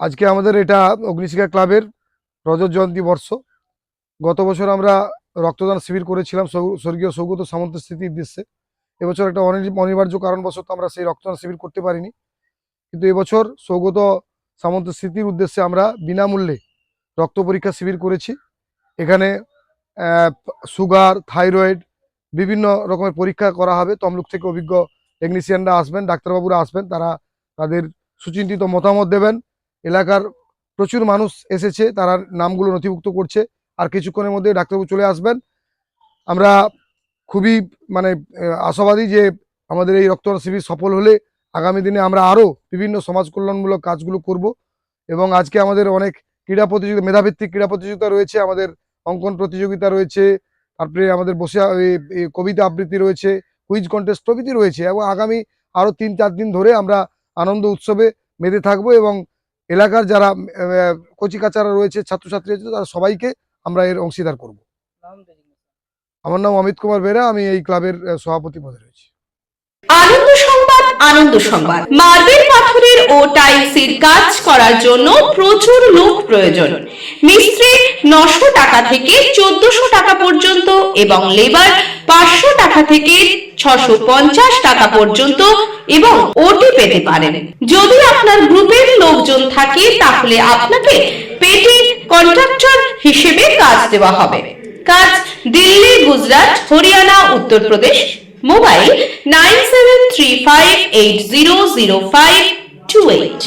আজকে আমাদের এটা অগ্নিশিখা ক্লাবের রজত জয়ন্তী বর্ষ। গত বছর আমরা রক্তদান শিবির করেছিলাম স্বর্গীয় সৌগত সামন্ত স্মৃতির উদ্দেশ্যে। এবছর একটা অনিবার্য কারণবশত আমরা সেই রক্তদান শিবির করতে পারিনি। কিন্তু এবছর সৌগত সামন্ত স্মৃতির উদ্দেশ্যে আমরা বিনামূল্যে রক্ত পরীক্ষা শিবির করেছি। এখানে সুগার, থাইরয়েড, বিভিন্ন রকমের পরীক্ষা করা হবে। তমলুক থেকে অভিজ্ঞ টেকনিশিয়ানরা আসবেন, ডাক্তারবাবুরা আসবেন, তারা তাদের সুচিন্তিত মতামত দেবেন। এলাকার প্রচুর মানুষ এসেছে, তারা নামগুলো নথিভুক্ত করছে আর কিছুক্ষণের মধ্যে ডাক্তারবাবু চলে আসবেন। আমরা খুবই মানে আশাবাদী যে আমাদের এই রক্তদান শিবির সফল হলে আগামী দিনে আমরা আরও বিভিন্ন সমাজ কল্যাণমূলক কাজগুলো করব এবং আজকে আমাদের অনেক ক্রীড়া প্রতিযোগিতা মেধাভিত্তিক ক্রীড়া প্রতিযোগিতা রয়েছে, আমাদের অঙ্কন প্রতিযোগিতা রয়েছে, তারপরে আমাদের বসে কবিতা আবৃত্তি রয়েছে কুইজ কন্টেস্ট প্রভৃতি রয়েছে এবং আগামী আরও তিন চার দিন ধরে আমরা আনন্দ উৎসবে মেতে থাকব এবং এলাকার যারা কচিকাচারা রয়েছে, ছাত্রছাত্রী রয়েছে, তারা সবাইকে আমরা এর অংশীদার করব। আমার নাম অমিত কুমার বেরা, আমি এই ক্লাবের সভাপতি পদে রয়েছি। আনন্দ সংবাদ আনন্দ সংবাদ। মার্বেল পাথরের ও টাইলসের কাজ করার জন্য প্রচুর লোক প্রয়োজন। মিস্ত্রি নশো টাকা থেকে চোদ্দশো টাকা পর্যন্ত এবং লেবার পাঁচশো টাকা থেকে ছশো পঞ্চাশ টাকা পর্যন্ত এবং ওটি পেতে পারেন। যদি আপনার গ্রুপের লোকজন থাকে, তাহলে আপনাকে পেটি কন্ট্রাক্টর হিসেবে কাজ দেওয়া হবে। কাজ Delhi, Gujarat, Haryana, Uttar Pradesh, mobile nine seven three five eight zero zero five two eight.